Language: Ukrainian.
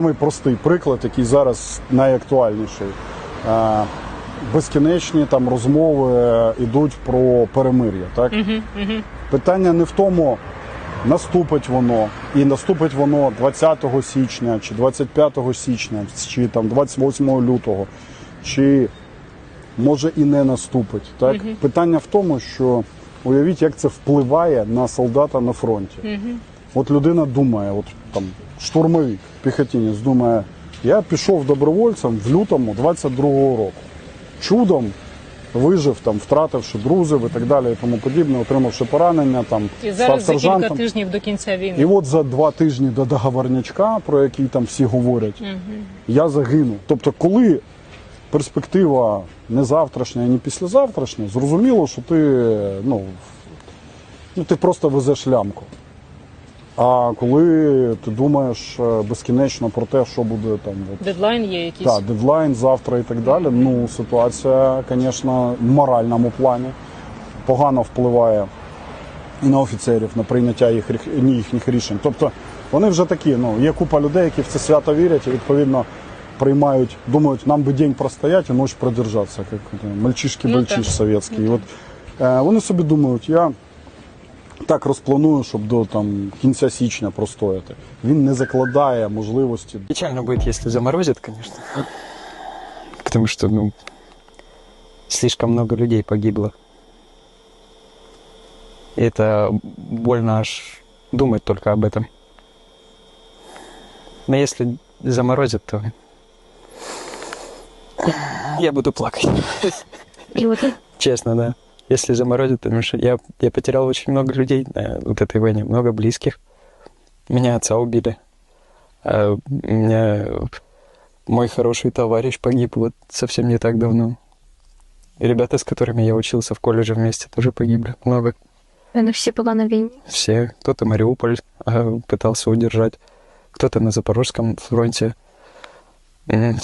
Самий простий приклад, який зараз найактуальніший. Е, Безкінечні там розмови йдуть про перемир'я. Так? Питання не в тому, наступить воно, і наступить воно 20 січня, чи 25 січня, чи там 28 лютого, чи може і не наступить. Так? Питання в тому, що уявіть, як це впливає на солдата на фронті. От людина думає, от там штурмовик, піхотинець думає, я пішов добровольцем в лютому 22-го року. Чудом вижив, там, втративши друзів і так далі, і тому подібне, отримавши поранення, там, І став зараз за кілька сержантом. тижнів до кінця війни. І от за два тижні до договорнячка, про який там всі говорять, я загину. Тобто, коли перспектива не завтрашня, ні післязавтрашня, зрозуміло, що ти, ну, ну, ти просто везеш лямку. А коли ти думаєш е, безкінечно про те, що буде там от, Дедлайн є якийсь. та, дедлайн завтра і так далі, ну ситуація, звісно, в моральному плані погано впливає і на офіцерів, на прийняття їх, їхніх рішень. Тобто вони вже такі, ну, є купа людей, які в це свято вірять і відповідно приймають, думають, нам би день простояти і ніч продержатися, як е, мальчишки Ну, так. совєтський. І от, е, вони собі думають, я так розпланую, щоб до там, кінця січня простояти. Він не закладає можливості Печально будет, если заморозит, конечно. Потому что, ну, слишком много людей погибло. И это больно аж думать только об этом. Но если заморозит, то я буду плакать. И вот Честно, да. Если заморозит, потому что я, я потерял очень много людей на вот этой войне, много близких. Меня отца убили. А у меня мой хороший товарищ погиб вот совсем не так давно. И ребята, с которыми я учился в колледже вместе, тоже погибли. Много. вони всі були на війні. Все. Кто-то Мариуполь а, пытался удержать, кто-то на Запорожском фронте. М,